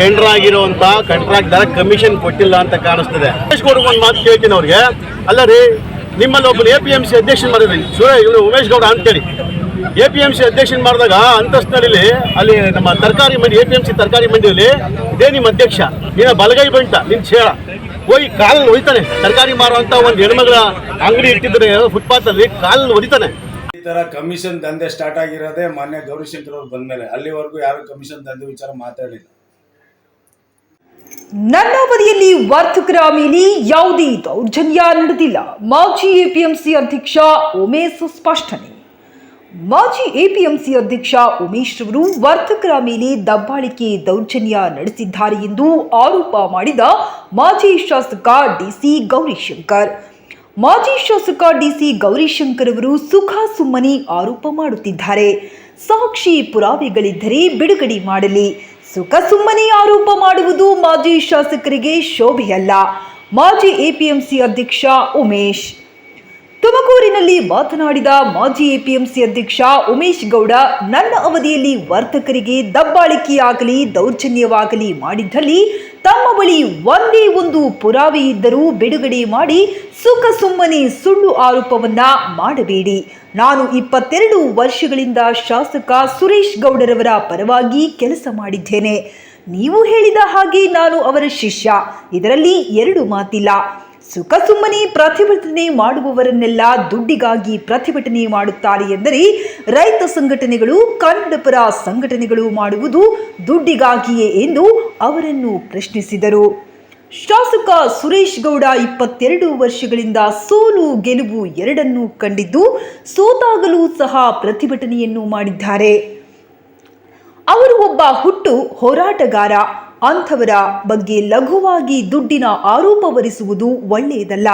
Tender ಆಗಿರುವಂತ contract ದರ commission ಕೊಟ್ಟಿಲ್ಲ ಅಂತ ಕಾಣಿಸ್ತದೆ. ಉಮೇಶ್ ಗೌಡ ಒಂದು ಮಾತು ಕೇಳ್ತೀನಿ ಅವ್ರಿಗೆ. ಅಲ್ಲ ರೀ, ನಿಮ್ಮಲ್ಲಿ ಒಬ್ಬರು ಎ ಪಿ ಎಂ ಸಿ ಅಧ್ಯಕ್ಷನ್ ಮಾಡಿದ್ರಿ. ಇವರು ಉಮೇಶ್ ಗೌಡ ಅಂತೇಳಿ ಎ ಪಿ ಎಂ ಸಿ ಅಧ್ಯಕ್ಷನ್ ಮಾಡಿದಾಗ ಅಂತಸ್ತಿನಲ್ಲಿ ಅಲ್ಲಿ ನಮ್ಮ ತರಕಾರಿ ಮಂಡಿ ಎ ಪಿ ಎಂ ಸಿ ತರಕಾರಿ ಮಂಡಿಯಲ್ಲಿ ಇದೇ ನಿಮ್ಮ ಅಧ್ಯಕ್ಷ. ನಿನ್ನ ಬಲಗೈ ಬಂಟ, ನಿನ್ ಚೇಳ ಹೋಗಿ ಕಾಲಲ್ಲಿ ಹೊಡಿತಾನೆ ತರಕಾರಿ ಮಾರುವಂತ ಒಂದು ಹೆಣ್ಮಗಳ ಅಂಗಡಿ ಇಟ್ಟಿದ್ರೆ ಫುಟ್ಪಾತ್ ಅಲ್ಲಿ ಕಾಲಲ್ಲಿ ಹೊಡಿತಾನೆ ಈ ತರ ಕಮಿಷನ್ ದಂಧೆ ಸ್ಟಾರ್ಟ್ ಆಗಿರೋದೇ ಮಾನ್ಯ ಗೌರಿಶಂಕರ್ ಅವ್ರು ಬಂದ್ಮೇಲೆ. ಅಲ್ಲಿವರೆಗೂ ಯಾರು ಕಮಿಷನ್ ದಂಧೆ ವಿಚಾರ ಮಾತಾಡಿಲ್ಲ ನನ್ನ ಅವಧಿಯಲ್ಲಿ ವರ್ತಕರ ಮೇಲೆ ಯಾವುದೇ ದೌರ್ಜನ್ಯ ನಡೆದಿಲ್ಲ. ಮಾಜಿ ಎಪಿಎಂಸಿ ಅಧ್ಯಕ್ಷ ಉಮೇಶ್ ಸ್ಪಷ್ಟನೆ. ಮಾಜಿ ಎಪಿಎಂಸಿ ಅಧ್ಯಕ್ಷ ಉಮೇಶ್ ರವರು ವರ್ತಕರ ಮೇಲೆ ದಬ್ಬಾಳಿಕೆ ದೌರ್ಜನ್ಯ ನಡೆಸಿದ್ದಾರೆ ಎಂದು ಆರೋಪ ಮಾಡಿದ ಮಾಜಿ ಶಾಸಕ ಡಿಸಿ ಗೌರಿಶಂಕರ್. ಮಾಜಿ ಶಾಸಕ ಡಿಸಿ ಗೌರಿಶಂಕರ್ ಅವರು ಸುಖ ಸುಮ್ಮನೆ ಆರೋಪ ಮಾಡುತ್ತಿದ್ದಾರೆ. ಸಾಕ್ಷಿ ಪುರಾವೆಗಳಿದ್ದರೆ ಬಿಡುಗಡೆ ಮಾಡಲಿ. ಸುಖ ಸುಮ್ಮನೆ ಆರೋಪ ಮಾಡುವುದು ಮಾಜಿ ಶಾಸಕರಿಗೆ ಶೋಭೆಯಲ್ಲ. ಮಾಜಿ ಎಪಿಎಂಸಿ ಅಧ್ಯಕ್ಷ ಉಮೇಶ್. ತುಮಕೂರಿನಲ್ಲಿ ಮಾತನಾಡಿದ ಮಾಜಿ ಎಪಿಎಂಸಿ ಅಧ್ಯಕ್ಷ ಉಮೇಶ್ ಗೌಡ, ನನ್ನ ಅವಧಿಯಲ್ಲಿ ವರ್ತಕರಿಗೆ ದಬ್ಬಾಳಿಕೆಯಾಗಲಿ, ದೌರ್ಜನ್ಯವಾಗಲಿ ಮಾಡಿದ್ದಲ್ಲಿ ತಮ್ಮ ಬಳಿ ಒಂದೇ ಒಂದು ಪುರಾವೆ ಇದ್ದರೂ ಬಿಡುಗಡೆ ಮಾಡಿ ಸುಖ ಸುಮ್ಮನೆ ಸುಳ್ಳು ಆರೋಪವನ್ನ ಮಾಡಬೇಡಿ. ನಾನು ಇಪ್ಪತ್ತೆರಡು ವರ್ಷಗಳಿಂದ ಶಾಸಕ ಸುರೇಶ್ ಗೌಡರವರ ಪರವಾಗಿ ಕೆಲಸ ಮಾಡಿದ್ದೇನೆ. ನೀವು ಹೇಳಿದ ಹಾಗೆ ನಾನು ಅವರ ಶಿಷ್ಯ. ಇದರಲ್ಲಿ ಎರಡು ಮಾತಿಲ್ಲ. ಸುಖ ಸುಮ್ಮನೆ ಪ್ರತಿಭಟನೆ ಮಾಡುವವರನ್ನೆಲ್ಲ ದುಡ್ಡಿಗಾಗಿ ಪ್ರತಿಭಟನೆ ಮಾಡುತ್ತಾರೆ ಎಂದರೆ ರೈತ ಸಂಘಟನೆಗಳು, ಕನ್ನಡಪರ ಸಂಘಟನೆಗಳು ಮಾಡುವುದು ದುಡ್ಡಿಗಾಗಿಯೇ ಎಂದು ಅವರನ್ನು ಪ್ರಶ್ನಿಸಿದರು. ಶಾಸಕ ಸುರೇಶ್ ಗೌಡ ಇಪ್ಪತ್ತೆರಡು ವರ್ಷಗಳಿಂದ ಸೋಲು ಗೆಲುವು ಎರಡನ್ನೂ ಕಂಡಿದ್ದು, ಸೋತಾಗಲೂ ಸಹ ಪ್ರತಿಭಟನೆಯನ್ನು ಮಾಡಿದ್ದಾರೆ. ಅವರು ಒಬ್ಬ ಹುಟ್ಟು ಹೋರಾಟಗಾರ. ಅಂಥವರ ಬಗ್ಗೆ ಲಘುವಾಗಿ ದುಡ್ಡಿನ ಆರೋಪ ಹೊರಿಸುವುದು ಒಳ್ಳೆಯದಲ್ಲ.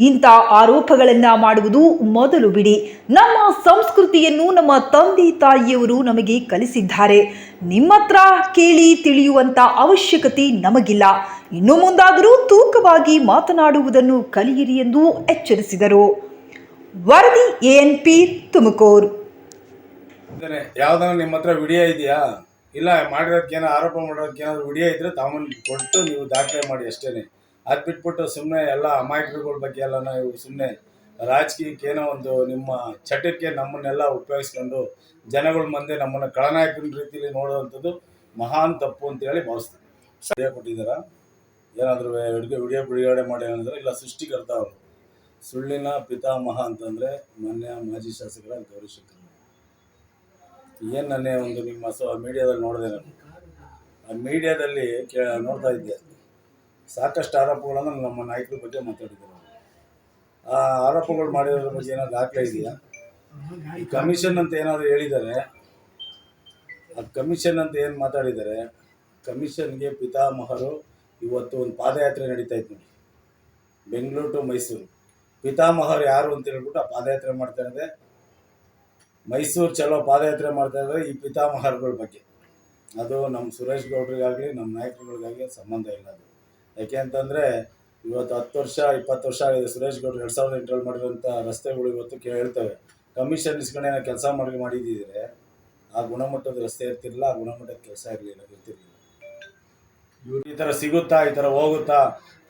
ಇಂಥ ಆರೋಪಗಳನ್ನು ಮಾಡುವುದು ಮೊದಲು ಬಿಡಿ. ನಮ್ಮ ಸಂಸ್ಕೃತಿಯನ್ನು ನಮ್ಮ ತಂದೆ ತಾಯಿಯವರು ನಮಗೆ ಕಲಿಸಿದ್ದಾರೆ. ನಿಮ್ಮ ಹತ್ರ ಕೇಳಿ ತಿಳಿಯುವಂಥ ಅವಶ್ಯಕತೆ ನಮಗಿಲ್ಲ. ಇನ್ನು ಮುಂದಾದರೂ ತೂಕವಾಗಿ ಮಾತನಾಡುವುದನ್ನು ಕಲಿಯಿರಿ ಎಂದು ಎಚ್ಚರಿಸಿದರು. ವರದಿ ಎಎನ್ಪಿ ತುಮಕೂರು. ಯಾವ್ದಾನ ನಿಮ್ಮ ಹತ್ರ ವಿಡಿಯೋ ಇದೆಯಾ? ಇಲ್ಲ ಮಾಡಿರೋದಕ್ಕೇನೋ ಆರೋಪ ಮಾಡೋದಕ್ಕೆ ಏನಾದ್ರು ವಿಡಿಯೋ ಇದ್ರೆ ತಗೊಂಡು ಕೊಟ್ಟು ನೀವು ದಾಖಲೆ ಮಾಡಿ ಅಷ್ಟೇನೆ. ಅದು ಬಿಟ್ಬಿಟ್ಟು ಸುಮ್ಮನೆ ಎಲ್ಲ ಅಮಾಯಕರುಗಳ ಬಗ್ಗೆ ಎಲ್ಲ ನಾವು ಸುಮ್ಮನೆ ರಾಜಕೀಯಕ್ಕೆ ಏನೋ ಒಂದು ನಿಮ್ಮ ಚಟಕ್ಕೆ ನಮ್ಮನ್ನೆಲ್ಲ ಉಪಯೋಗಿಸ್ಕೊಂಡು ಜನಗಳ ಮುಂದೆ ನಮ್ಮನ್ನು ಕಳನಾಯಕನ ರೀತಿಯಲ್ಲಿ ನೋಡುವಂಥದ್ದು ಮಹಾನ್ ತಪ್ಪು ಅಂತೇಳಿ ಭಾವಿಸ್ತೀನಿ. ವಿಡಿಯೋ ಕೊಟ್ಟಿದ್ದೀರಾ? ಏನಾದರೂ ಅಡುಗೆ ವಿಡಿಯೋ ಬಿಡುಗಡೆ ಮಾಡಿ ಏನಂದ್ರೆ ಇಲ್ಲ ಸೃಷ್ಟಿಕರ್ತ ಅವರು ಸುಳ್ಳಿನ ಪಿತಾಮಹ ಅಂತಂದರೆ ಮಾನ್ಯ ಮಾಜಿ ಶಾಸಕರ ಗೌರಿಶಂಕರ್ ಏನು ನಾನೇ ಒಂದು ನಿಮ್ಮ ಸೊ ಮೀಡಿಯಾದಲ್ಲಿ ನೋಡಿದೆ ನಾನು. ಆ ಮೀಡಿಯಾದಲ್ಲಿ ಕೇ ನೋಡ್ತಾ ಇದ್ದೆ. ಸಾಕಷ್ಟು ಆರೋಪಗಳನ್ನು ನಮ್ಮ ನಾಯಕರ ಬಗ್ಗೆ ಮಾತಾಡಿದ್ದಾರೆ ಆ ಆರೋಪಗಳು ಮಾಡಿರೋದ್ರ ಬಗ್ಗೆ ಏನಾದ್ರು ದಾಖಲೆ ಇದೆಯಾ? ಈ ಕಮಿಷನ್ ಅಂತ ಏನಾದರೂ ಹೇಳಿದ್ದಾರೆ ಆ ಕಮಿಷನ್ ಅಂತ ಏನು ಮಾತಾಡಿದ್ದಾರೆ ಕಮಿಷನ್ಗೆ ಪಿತಾಮಹರು ಇವತ್ತು ಒಂದು ಪಾದಯಾತ್ರೆ ನಡೀತಾ ಇತ್ತು ನೋಡಿ. ಬೆಂಗಳೂರು ಟು ಮೈಸೂರು. ಪಿತಾಮಹರು ಯಾರು ಅಂತ ಹೇಳ್ಬಿಟ್ಟು ಆ ಪಾದಯಾತ್ರೆ ಮಾಡ್ತಾ ಇದ್ದಾರೆ ಮೈಸೂರು ಚಲೋ ಪಾದಯಾತ್ರೆ ಮಾಡ್ತಾ ಇದ್ದಾರೆ ಈ ಪಿತಾಮಹರುಗಳ ಬಗ್ಗೆ. ಅದು ನಮ್ಮ ಸುರೇಶ್ ಗೌಡ್ರಿಗಾಗಲಿ, ನಮ್ಮ ನಾಯಕರುಗಳಿಗಾಗಲಿ ಸಂಬಂಧ ಇಲ್ಲ ಅದು. ಯಾಕೆ ಅಂತಂದರೆ, ಇವತ್ತು ಹತ್ತು ವರ್ಷ, ಇಪ್ಪತ್ತು ವರ್ಷ ಆಗಿದೆ ಸುರೇಶ್ ಗೌಡ್ರು ಎರಡು ಸಾವಿರದ ಎಂಟರಲ್ಲಿ ಮಾಡಿರೋಂಥ ರಸ್ತೆಗಳು ಇವತ್ತು ಕೇಳ್ತವೆ ಕಮಿಷನ್ ಇಸ್ಕೊಂಡು ಏನೋ ಕೆಲಸ ಮಾಡಿ ಮಾಡಿದ್ದಿದ್ರೆ ಆ ಗುಣಮಟ್ಟದ ರಸ್ತೆ ಇರ್ತಿರಲಿಲ್ಲ, ಆ ಗುಣಮಟ್ಟದ ಕೆಲಸ ಇರಲಿಲ್ಲ, ಇರ್ತಿರ್ಲಿಲ್ಲ. ಇವ್ರು ಈ ಥರ ಸಿಗುತ್ತಾ, ಈ ಥರ ಹೋಗುತ್ತಾ,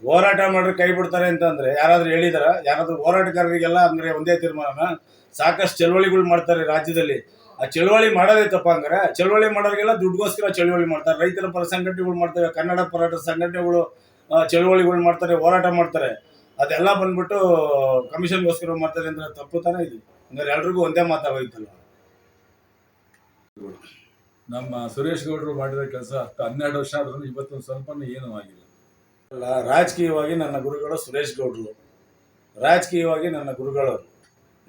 ಹೋರಾಟ ಮಾಡ್ರೆ ಕೈ ಬಿಡ್ತಾರೆ ಅಂತಂದರೆ ಯಾರಾದರೂ ಹೇಳಿದಾರ? ಯಾರಾದರೂ ಹೋರಾಟಗಾರರಿಗೆಲ್ಲ ಅಂದ್ರೆ ಒಂದೇ ತೀರ್ಮಾನ, ಸಾಕಷ್ಟು ಚಳವಳಿಗಳು ಮಾಡ್ತಾರೆ ರಾಜ್ಯದಲ್ಲಿ. ಆ ಚಳವಳಿ ಮಾಡೋದೇ ತಪ್ಪ ಅಂದ್ರೆ ಚಳವಳಿ ಮಾಡೋರಿಗೆಲ್ಲ ದುಡ್ಡುಗೋಸ್ಕರ ಚಳವಳಿ ಮಾಡ್ತಾರೆ. ರೈತರ ಪರ ಸಂಘಟನೆಗಳು ಮಾಡ್ತಾರೆ ಕನ್ನಡ ಹೋರಾಟ ಸಂಘಟನೆಗಳು ಚಳವಳಿಗಳು ಮಾಡ್ತಾರೆ, ಹೋರಾಟ ಮಾಡ್ತಾರೆ. ಅದೆಲ್ಲ ಬಂದ್ಬಿಟ್ಟು ಕಮಿಷನ್ಗೋಸ್ಕರ ಮಾಡ್ತಾರೆ ಅಂದ್ರೆ ತಪ್ಪು ತಾನೇ ಇದು. ಅಂದ್ರೆ ಎಲ್ರಿಗೂ ಒಂದೇ ಮಾತಾಗೋಯ್ತಲ್ಲ. ನಮ್ಮ ಸುರೇಶ್ ಗೌಡರು ಮಾಡಿರೋ ಕೆಲಸ ಹನ್ನೆರಡು ವರ್ಷ ಆದ್ರೂ ಇವತ್ತೊಂದು ಸ್ವಲ್ಪ ಏನೂ ಆಗಿಲ್ಲ. ಅಲ್ಲ ರಾಜಕೀಯವಾಗಿ ನನ್ನ ಗುರುಗಳು ಸುರೇಶ್ ಗೌಡ್ರು. ರಾಜಕೀಯವಾಗಿ ನನ್ನ ಗುರುಗಳವರು.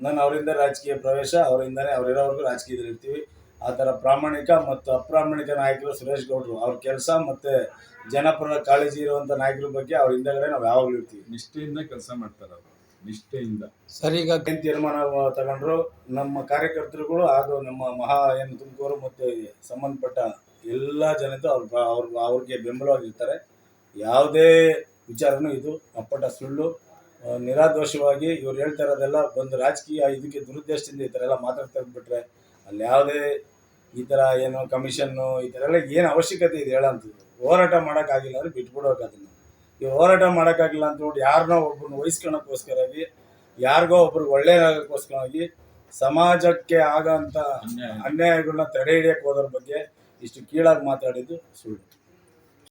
ನಾನು ಅವರಿಂದ ರಾಜಕೀಯ ಪ್ರವೇಶ ಅವರಿಂದನೇ ಅವರಿರೋವರೆಗೂ ರಾಜಕೀಯದಲ್ಲಿ ಇರ್ತೀವಿ. ಆ ಥರ ಪ್ರಾಮಾಣಿಕ ಮತ್ತು ಅಪ್ರಾಮಾಣಿಕ ನಾಯಕರು ಸುರೇಶ್ ಗೌಡ್ರು. ಅವ್ರ ಕೆಲಸ ಮತ್ತು ಜನಪರ ಕಾಳಜಿ ಇರುವಂಥ ನಾಯಕರ ಬಗ್ಗೆ ಅವ್ರ ಹಿಂದೆಗಡೆ ನಾವು ಯಾವಾಗಲೂ ಇರ್ತೀವಿ. ನಿಷ್ಠೆಯಿಂದ ಕೆಲಸ ಮಾಡ್ತಾರೆ ಅವರು ನಿಷ್ಠೆಯಿಂದ. ಸರಿ, ಈಗ ಏನು ತೀರ್ಮಾನ ತಗೊಂಡ್ರು, ನಮ್ಮ ಕಾರ್ಯಕರ್ತರುಗಳು ಹಾಗೂ ನಮ್ಮ ಮಹಾ ಏನು ತುಮಕೂರು ಮತ್ತು ಸಂಬಂಧಪಟ್ಟ ಎಲ್ಲ ಜನತೆ ಅವ್ರ ಅವ್ರ ಅವ್ರಿಗೆ ಬೆಂಬಲವಾಗಿರ್ತಾರೆ. ಯಾವುದೇ ವಿಚಾರನೂ ಇದು ಅಪ್ಪಟ ಸುಳ್ಳು. ನಿರಾದೋಷವಾಗಿ ಇವ್ರು ಹೇಳ್ತಾ ಇರೋದೆಲ್ಲ ಒಂದು ರಾಜಕೀಯ ಇದಕ್ಕೆ ದುರುದ್ದೇಶದಿಂದ ಈ ಥರ ಎಲ್ಲ ಮಾತಾಡ್ತಾ ಬಿಟ್ರೆ ಅಲ್ಲಿ ಯಾವುದೇ ಈ ಥರ ಏನು ಕಮಿಷನ್ನು ಈ ಥರ ಎಲ್ಲ ಏನು ಅವಶ್ಯಕತೆ ಇದೆ ಹೇಳಂತದ್ದು ಹೋರಾಟ ಮಾಡೋಕ್ಕಾಗಿಲ್ಲ ಅಂದ್ರೆ ಬಿಟ್ಬಿಡೋಕೆ ಅದನ್ನು ಈ ಹೋರಾಟ ಮಾಡೋಕ್ಕಾಗಿಲ್ಲ ಅಂತ ನೋಡಿ ಯಾರನ್ನೋ ಒಬ್ಬರನ್ನ ವಹಿಸ್ಕೊಳಕ್ಕೋಸ್ಕರಾಗಿ ಯಾರಿಗೋ ಒಬ್ರಿಗೆ ಒಳ್ಳೇದಾಗೋಕ್ಕೋಸ್ಕರವಾಗಿ ಸಮಾಜಕ್ಕೆ ಆಗಂತ ಅನ್ಯಾಯ. ಅನ್ಯಾಯಗಳನ್ನ ತಡೆ ಹಿಡಿಯಕ್ಕೆ ಹೋದ್ರ ಬಗ್ಗೆ ಇಷ್ಟು ಕೀಳಾಗಿ ಮಾತಾಡಿದ್ದು ಸುಳ್ಳು